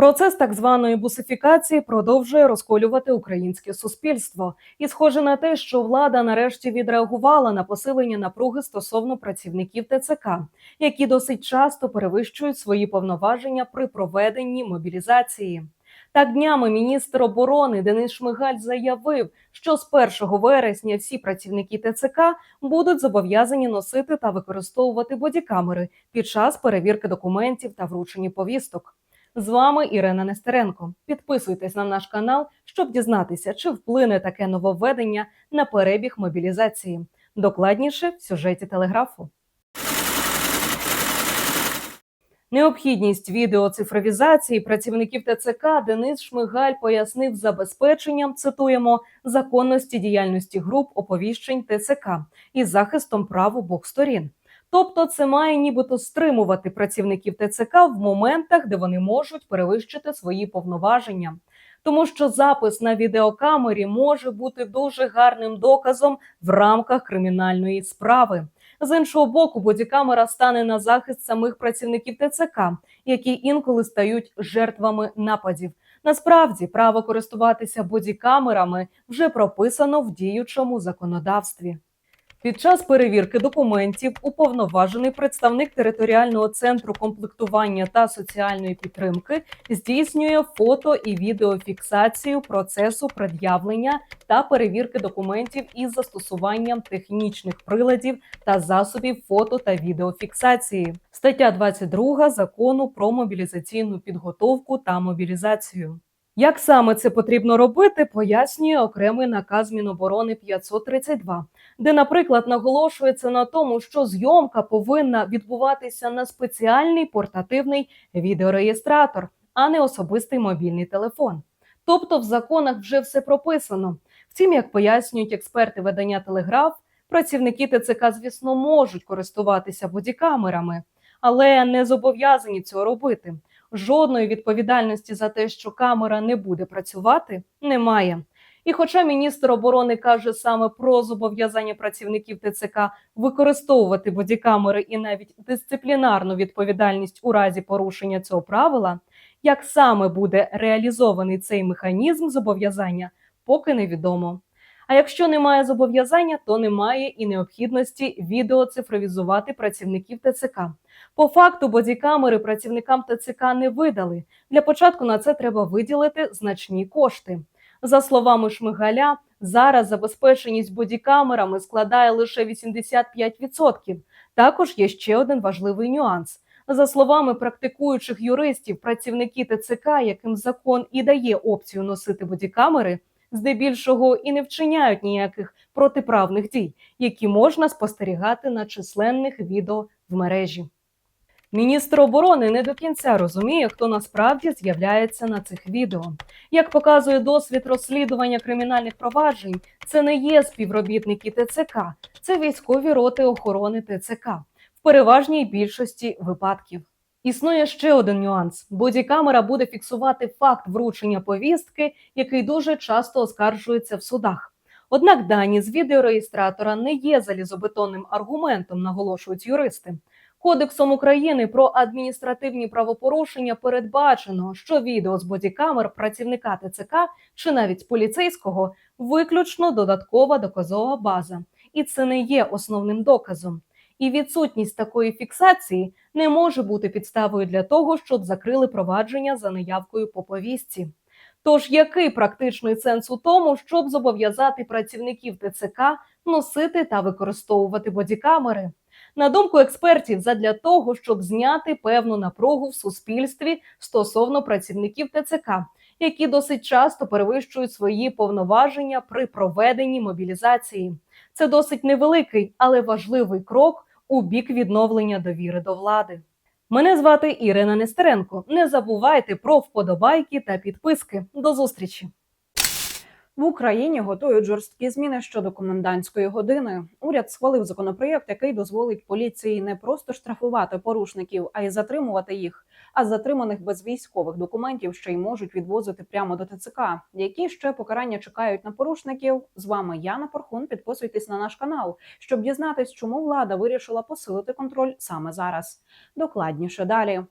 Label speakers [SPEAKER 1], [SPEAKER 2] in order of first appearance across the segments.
[SPEAKER 1] Процес так званої бусифікації продовжує розколювати українське суспільство, і схоже на те, що влада нарешті відреагувала на посилення напруги стосовно працівників ТЦК, які досить часто перевищують свої повноваження при проведенні мобілізації. Так днями міністр оборони Денис Шмигаль заявив, що з 1 вересня всі працівники ТЦК будуть зобов'язані носити та використовувати бодікамери під час перевірки документів та вручення повісток. З вами Ірина Нестеренко. Підписуйтесь на наш канал, щоб дізнатися, чи вплине таке нововведення на перебіг мобілізації. Докладніше в сюжеті телеграфу. Необхідність відеоцифровізації працівників ТЦК Денис Шмигаль пояснив забезпеченням, цитуємо, законності діяльності груп оповіщень ТЦК із захистом прав обох сторін. Тобто, це має нібито стримувати працівників ТЦК в моментах, де вони можуть перевищити свої повноваження. Тому що запис на відеокамері може бути дуже гарним доказом в рамках кримінальної справи. З іншого боку, бодікамера стане на захист самих працівників ТЦК, які інколи стають жертвами нападів. Насправді, право користуватися бодікамерами вже прописано в діючому законодавстві. Під час перевірки документів уповноважений представник територіального центру комплектування та соціальної підтримки здійснює фото і відеофіксацію процесу пред'явлення та перевірки документів із застосуванням технічних приладів та засобів фото та відеофіксації. Стаття 22 закону про мобілізаційну підготовку та мобілізацію. Як саме це потрібно робити, пояснює окремий наказ Міноборони 532, де, наприклад, наголошується на тому, що зйомка повинна відбуватися на спеціальний портативний відеореєстратор, а не особистий мобільний телефон. Тобто в законах вже все прописано. Втім, як пояснюють експерти видання Телеграф, працівники ТЦК, звісно, можуть користуватися бодікамерами, але не зобов'язані цього робити. Жодної відповідальності за те, що камера не буде працювати, немає. І хоча міністр оборони каже саме про зобов'язання працівників ТЦК використовувати бодікамери і навіть дисциплінарну відповідальність у разі порушення цього правила, як саме буде реалізований цей механізм зобов'язання, поки невідомо. А якщо немає зобов'язання, то немає і необхідності відеоцифровізувати працівників ТЦК. По факту бодікамери працівникам ТЦК не видали. Для початку на це треба виділити значні кошти. За словами Шмигаля, зараз забезпеченість бодікамерами складає лише 85%. Також є ще один важливий нюанс. За словами практикуючих юристів, працівники ТЦК, яким закон і дає опцію носити бодікамери, здебільшого і не вчиняють ніяких протиправних дій, які можна спостерігати на численних відео в мережі. Міністр оборони не до кінця розуміє, хто насправді з'являється на цих відео. Як показує досвід розслідування кримінальних проваджень, це не є співробітники ТЦК, це військові роти охорони ТЦК в переважній більшості випадків. Існує ще один нюанс: бодікамера буде фіксувати факт вручення повістки, який дуже часто оскаржується в судах. Однак дані з відеореєстратора не є залізобетонним аргументом, наголошують юристи. Кодексом України про адміністративні правопорушення передбачено, що відео з бодікамер працівника ТЦК чи навіть поліцейського виключно додаткова доказова база, і це не є основним доказом. І відсутність такої фіксації не може бути підставою для того, щоб закрили провадження за неявкою по повістці. Тож який практичний сенс у тому, щоб зобов'язати працівників ТЦК носити та використовувати бодікамери? На думку експертів, задля того, щоб зняти певну напругу в суспільстві стосовно працівників ТЦК, які досить часто перевищують свої повноваження при проведенні мобілізації. Це досить невеликий, але важливий крок у бік відновлення довіри до влади. Мене звати Ірина Нестеренко. Не забувайте про вподобайки та підписки. До зустрічі!
[SPEAKER 2] В Україні готують жорсткі зміни щодо комендантської години. Уряд схвалив законопроєкт, який дозволить поліції не просто штрафувати порушників, а й затримувати їх. А затриманих без військових документів ще й можуть відвозити прямо до ТЦК. Які ще покарання чекають на порушників? З вами Яна Порхун. Підписуйтесь на наш канал, щоб дізнатись, чому влада вирішила посилити контроль саме зараз. Докладніше далі.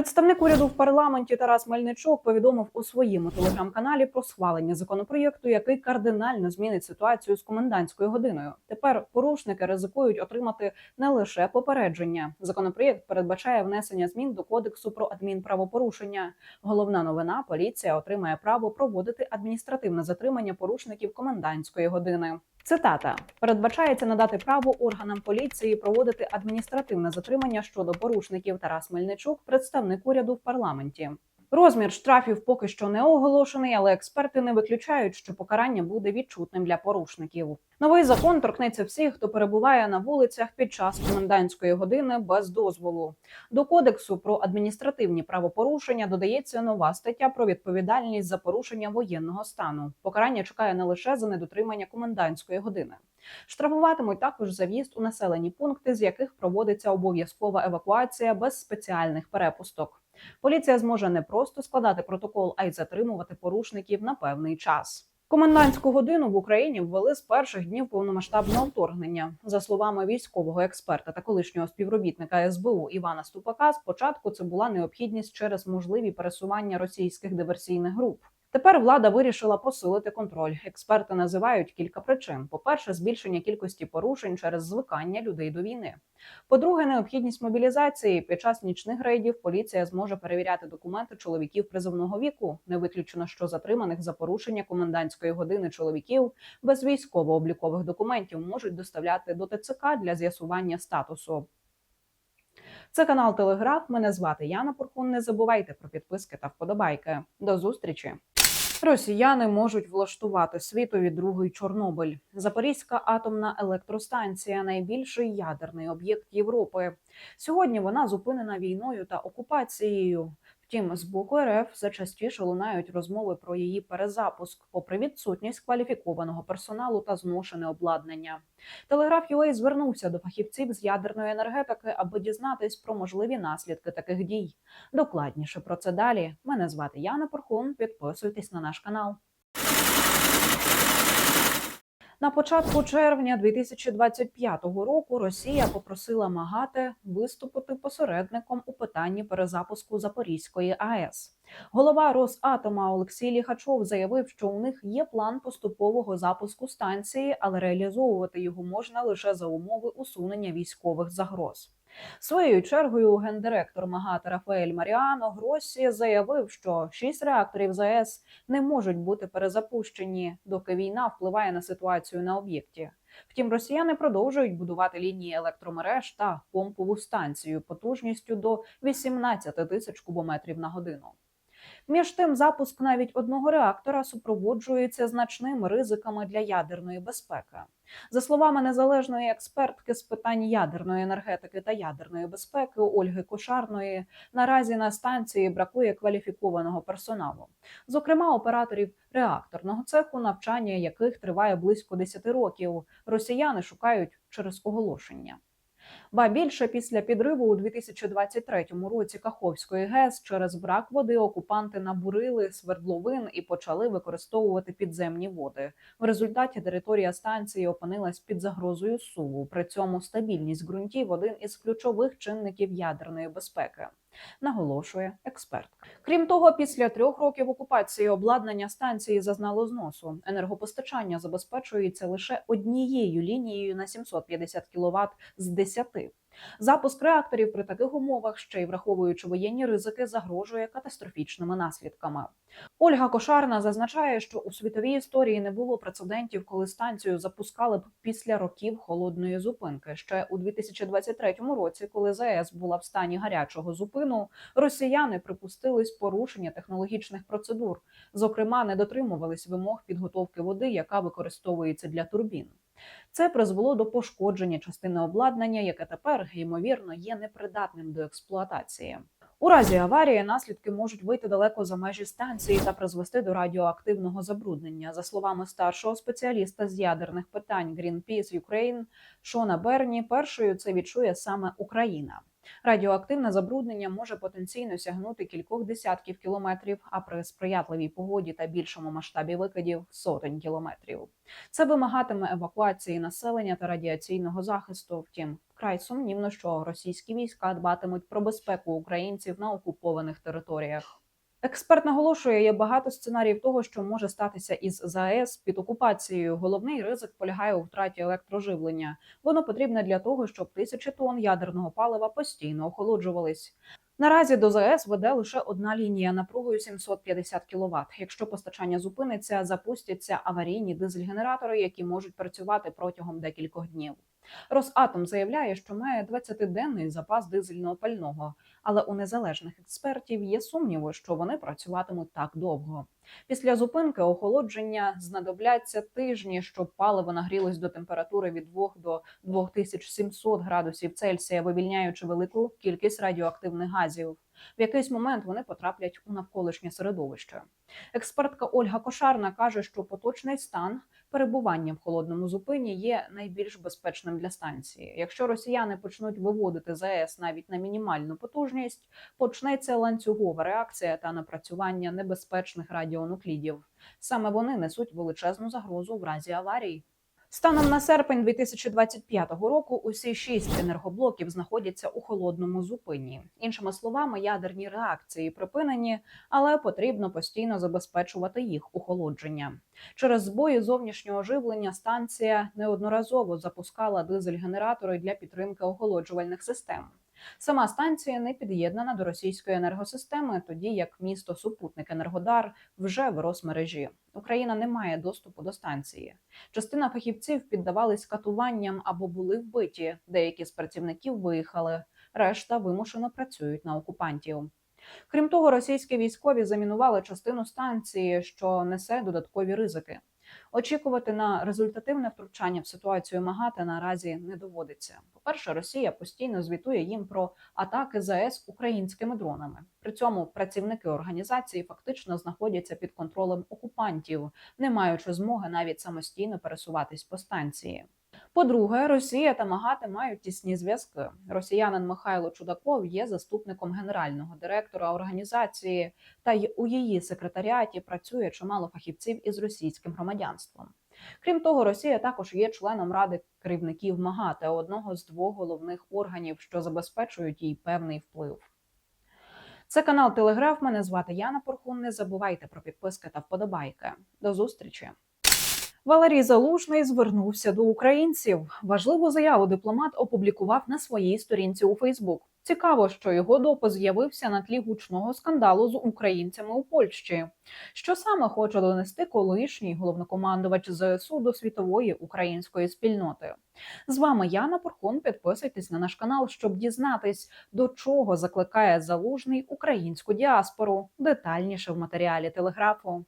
[SPEAKER 2] Представник уряду в парламенті Тарас Мельничук повідомив у своєму телеграм-каналі про схвалення законопроєкту, який кардинально змінить ситуацію з комендантською годиною. Тепер порушники ризикують отримати не лише попередження. Законопроєкт передбачає внесення змін до кодексу про адмінправопорушення. Головна новина: поліція отримає право проводити адміністративне затримання порушників комендантської години. Цитата передбачається надати право органам поліції проводити адміністративне затримання щодо порушників. Тарас Мельничук, представник уряду в парламенті. Розмір штрафів поки що не оголошений, але експерти не виключають, що покарання буде відчутним для порушників. Новий закон торкнеться всіх, хто перебуває на вулицях під час комендантської години без дозволу. До кодексу про адміністративні правопорушення додається нова стаття про відповідальність за порушення воєнного стану. Покарання чекає не лише за недотримання комендантської години. Штрафуватимуть також за в'їзд у населені пункти, з яких проводиться обов'язкова евакуація без спеціальних перепусток. Поліція зможе не просто складати протокол, а й затримувати порушників на певний час. Комендантську годину в Україні ввели з перших днів повномасштабного вторгнення. За словами військового експерта та колишнього співробітника СБУ Івана Ступака, спочатку це була необхідність через можливі пересування російських диверсійних груп. Тепер влада вирішила посилити контроль. Експерти називають кілька причин: по-перше, збільшення кількості порушень через звикання людей до війни. По-друге, необхідність мобілізації під час нічних рейдів поліція зможе перевіряти документи чоловіків призовного віку. Не виключено, що затриманих за порушення комендантської години чоловіків без військово-облікових документів можуть доставляти до ТЦК для з'ясування статусу. Це канал Телеграф. Мене звати Яна Пуркун. Не забувайте про підписки та вподобайки. До зустрічі. Росіяни можуть влаштувати світові другий Чорнобиль. Запорізька атомна електростанція найбільший ядерний об'єкт Європи. Сьогодні вона зупинена війною та окупацією. Втім, з боку РФ зачастіше частіше лунають розмови про її перезапуск, попри відсутність кваліфікованого персоналу та зношене обладнання. Телеграф UA звернувся до фахівців з ядерної енергетики, аби дізнатись про можливі наслідки таких дій. Докладніше про це далі. Мене звати Яна Порхун. Підписуйтесь на наш канал. На початку червня 2025 року Росія попросила МАГАТЕ виступити посередником у питанні перезапуску Запорізької АЕС. Голова Росатома Олексій Ліхачов заявив, що у них є план поступового запуску станції, але реалізовувати його можна лише за умови усунення військових загроз. Своєю чергою гендиректор МАГАТЕ Рафаель Маріано Гросі заявив, що шість реакторів ЗАЕС не можуть бути перезапущені, доки війна впливає на ситуацію на об'єкті. Втім, росіяни продовжують будувати лінії електромереж та помпову станцію потужністю до 18 тисяч кубометрів на годину. Між тим, запуск навіть одного реактора супроводжується значними ризиками для ядерної безпеки. За словами незалежної експертки з питань ядерної енергетики та ядерної безпеки Ольги Кошарної, наразі на станції бракує кваліфікованого персоналу, зокрема операторів реакторного цеху, навчання яких триває близько 10 років. Росіяни шукають через оголошення. Ба більше після підриву у 2023 році Каховської ГЕС через брак води окупанти набурили свердловин і почали використовувати підземні води. В результаті територія станції опинилась під загрозою суву. При цьому стабільність ґрунтів один із ключових чинників ядерної безпеки. Наголошує експерт. Крім того, після трьох років окупації обладнання станції зазнало зносу. Енергопостачання забезпечується лише однією лінією на 750 кВт з 10. Запуск реакторів при таких умовах, ще й враховуючи воєнні ризики, загрожує катастрофічними наслідками. Ольга Кошарна зазначає, що у світовій історії не було прецедентів, коли станцію запускали б після років холодної зупинки. Ще у 2023 році, коли ЗАЕС була в стані гарячого зупину, росіяни припустились порушення технологічних процедур. Зокрема, не дотримувались вимог підготовки води, яка використовується для турбін. Це призвело до пошкодження частини обладнання, яке тепер ймовірно є непридатним до експлуатації. У разі аварії наслідки можуть вийти далеко за межі станції та призвести до радіоактивного забруднення. За словами старшого спеціаліста з ядерних питань Greenpeace Ukraine Шона Берні, першою це відчує саме Україна. Радіоактивне забруднення може потенційно сягнути кількох десятків кілометрів, а при сприятливій погоді та більшому масштабі викидів сотень кілометрів. Це вимагатиме евакуації населення та радіаційного захисту. Втім, Вкрай сумнівно, що російські війська дбатимуть про безпеку українців на окупованих територіях. Експерт наголошує, є багато сценаріїв того, що може статися із ЗАЕС під окупацією. Головний ризик полягає у втраті електроживлення. Воно потрібне для того, щоб тисячі тонн ядерного палива постійно охолоджувались. Наразі до ЗАЕС веде лише одна лінія напругою 750 кВт. Якщо постачання зупиниться, запустяться аварійні дизель-генератори, які можуть працювати протягом декількох днів. Росатом заявляє, що має 20-денний запас дизельного пального, але у незалежних експертів є сумніви, що вони працюватимуть так довго. Після зупинки охолодження знадобляться тижні, щоб паливо нагрілось до температури від 2 до 2700 градусів Цельсія, вивільняючи велику кількість радіоактивних газів. В якийсь момент вони потраплять у навколишнє середовище. Експертка Ольга Кошарна каже, що поточний стан перебування в холодному зупині є найбільш безпечним для станції. Якщо росіяни почнуть виводити ЗАЕС навіть на мінімальну потужність, почнеться ланцюгова реакція та напрацювання небезпечних радіонуклідів. Саме вони несуть величезну загрозу в разі аварій. Станом на серпень 2025 року усі шість енергоблоків знаходяться у холодному зупині. Іншими словами, ядерні реакції припинені, але потрібно постійно забезпечувати їх охолодження. Через збої зовнішнього живлення станція неодноразово запускала дизель-генератори для підтримки охолоджувальних систем. Сама станція не під'єднана до російської енергосистеми, тоді як місто супутник Енергодар вже в Росмережі. Україна не має доступу до станції. Частина фахівців піддавались катуванням або були вбиті. Деякі з працівників виїхали, решта вимушено працюють на окупантів. Крім того, російські військові замінували частину станції, що несе додаткові ризики. Очікувати на результативне втручання в ситуацію МАГАТЕ наразі не доводиться. По-перше, Росія постійно звітує їм про атаки ЗАЕС українськими дронами. При цьому працівники організації фактично знаходяться під контролем окупантів, не маючи змоги навіть самостійно пересуватись по станції. По-друге, Росія та МАГАТЕ мають тісні зв'язки. Росіянин Михайло Чудаков є заступником генерального директора організації, та й у її секретаріаті працює чимало фахівців із російським громадянством. Крім того, Росія також є членом ради керівників МАГАТЕ, одного з двох головних органів, що забезпечують їй певний вплив. Це канал Телеграф. Мене звати Яна Порхун. Не забувайте про підписки та вподобайки. До зустрічі. Валерій Залужний звернувся до українців. Важливу заяву дипломат опублікував на своїй сторінці у Фейсбук. Цікаво, що його допис з'явився на тлі гучного скандалу з українцями у Польщі. Що саме хоче донести колишній головнокомандувач ЗСУ до світової української спільноти? З вами Яна Порхон. Підписуйтесь на наш канал, щоб дізнатись, до чого закликає залужний українську діаспору. Детальніше в матеріалі телеграфу.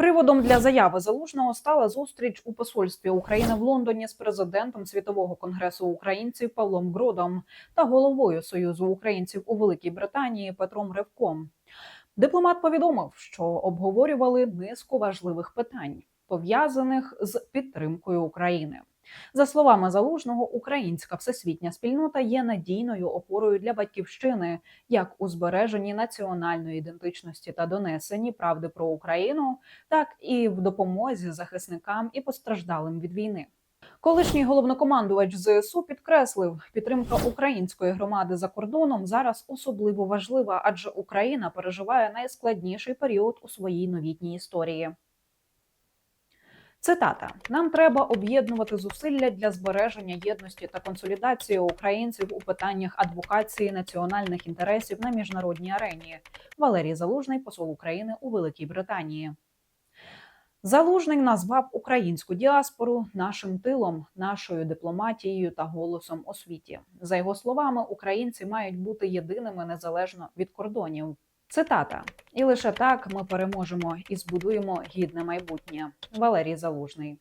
[SPEAKER 2] Приводом для заяви залужного стала зустріч у посольстві України в Лондоні з президентом Світового конгресу українців Павлом Гродом та головою Союзу українців у Великій Британії Петром Ревком. Дипломат повідомив, що обговорювали низку важливих питань, пов'язаних з підтримкою України. За словами залужного, українська всесвітня спільнота є надійною опорою для батьківщини, як у збереженні національної ідентичності та донесенні правди про Україну, так і в допомозі захисникам і постраждалим від війни. Колишній головнокомандувач ЗСУ підкреслив, підтримка української громади за кордоном зараз особливо важлива, адже Україна переживає найскладніший період у своїй новітній історії. Цитата: нам треба об'єднувати зусилля для збереження єдності та консолідації українців у питаннях адвокації національних інтересів на міжнародній арені. Валерій Залужний, посол України у Великій Британії. Залужний назвав українську діаспору нашим тилом, нашою дипломатією та голосом у світі. За його словами, українці мають бути єдиними незалежно від кордонів. Цитата: і лише так ми переможемо і збудуємо гідне майбутнє. Валерій Залужний.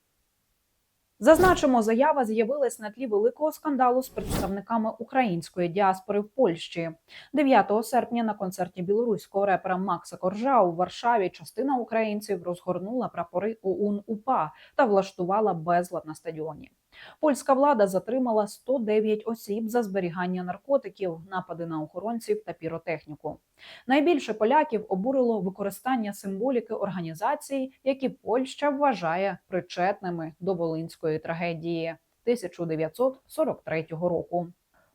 [SPEAKER 2] Зазначимо, заява з'явилась на тлі великого скандалу з представниками української діаспори в Польщі. 9 серпня на концерті білоруського репера Макса Коржа у Варшаві частина українців розгорнула прапори ОУН УПА та влаштувала безлад на стадіоні. Польська влада затримала 109 осіб за зберігання наркотиків, напади на охоронців та піротехніку. Найбільше поляків обурило використання символіки організацій, які Польща вважає причетними до волинської трагедії 1943 року.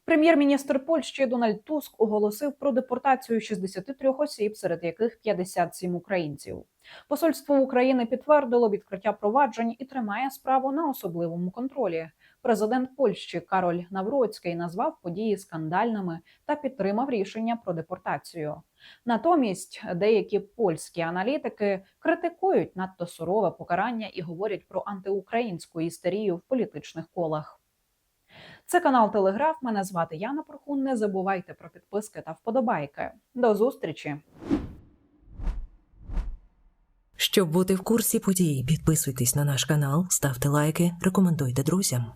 [SPEAKER 2] Прем'єр-міністр Польщі Дональд Туск оголосив про депортацію 63 осіб, серед яких 57 українців. Посольство України підтвердило відкриття проваджень і тримає справу на особливому контролі. Президент Польщі Кароль Навроцький назвав події скандальними та підтримав рішення про депортацію. Натомість деякі польські аналітики критикують надто сурове покарання і говорять про антиукраїнську істерію в політичних колах. Це канал Телеграф. Мене звати Яна Прохун. Не забувайте про підписки та вподобайки. До зустрічі!
[SPEAKER 3] Щоб бути в курсі подій, підписуйтесь на наш канал, ставте лайки, рекомендуйте друзям.